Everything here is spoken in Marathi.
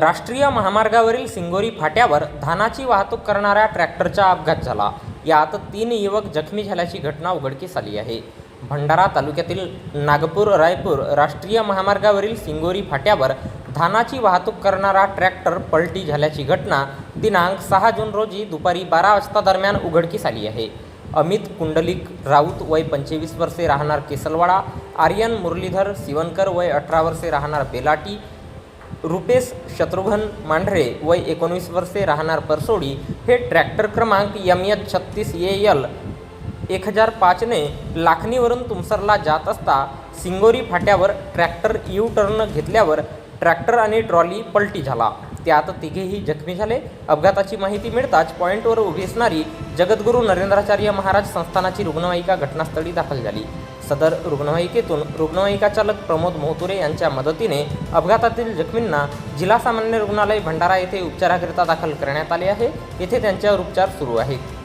राष्ट्रीय महामार्गावरील सिंगोरी फाट्यावर धानाची वाहतूक करणाऱ्या ट्रॅक्टरचा अपघात झाला. यात तीन युवक जखमी झाल्याची घटना उघडकीस आली आहे. भंडारा तालुक्यातील नागपूर रायपूर राष्ट्रीय महामार्गावरील सिंगोरी फाट्यावर धानाची वाहतूक करणारा ट्रॅक्टर पलटी झाल्याची घटना दिनांक सहा जून रोजी दुपारी बारा वाजता दरम्यान उघडकीस आली आहे. अमित कुंडलिक राऊत वय पंचवीस वर्षे राहणार केसलवाडा आर्यन मुरलीधर सिवनकर वय अठरा वर्षे राहणार बेलाटी रुपेश शत्रुघ्न मांढरे वय एकोणवीस वर्षे राहणार परसोडी हे ट्रॅक्टर क्रमांक यम एच छत्तीस ए यल एक हजार पाचने लाखणीवरून तुमसरला जात असता सिंगोरी फाट्यावर ट्रॅक्टर यू टर्न घेतल्यावर ट्रॅक्टर आणि ट्रॉली पलटी झाला. त्यात तिघेही जखमी झाले. अपघाताची माहिती मिळताच पॉईंटवर उभी असणारी जगद्गुरू नरेंद्राचार्य महाराज संस्थानाची रुग्णवाहिका घटनास्थळी दाखल झाली. सदर रुग्णवाहिकेतून रुग्णवाहिका चालक प्रमोद मोहतुरे यांच्या मदतीने अपघातातील जखमींना जिल्हा सामान्य रुग्णालय भंडारा येथे उपचाराकरिता दाखल करण्यात आले आहे. येथे त्यांच्यावर उपचार सुरू आहेत.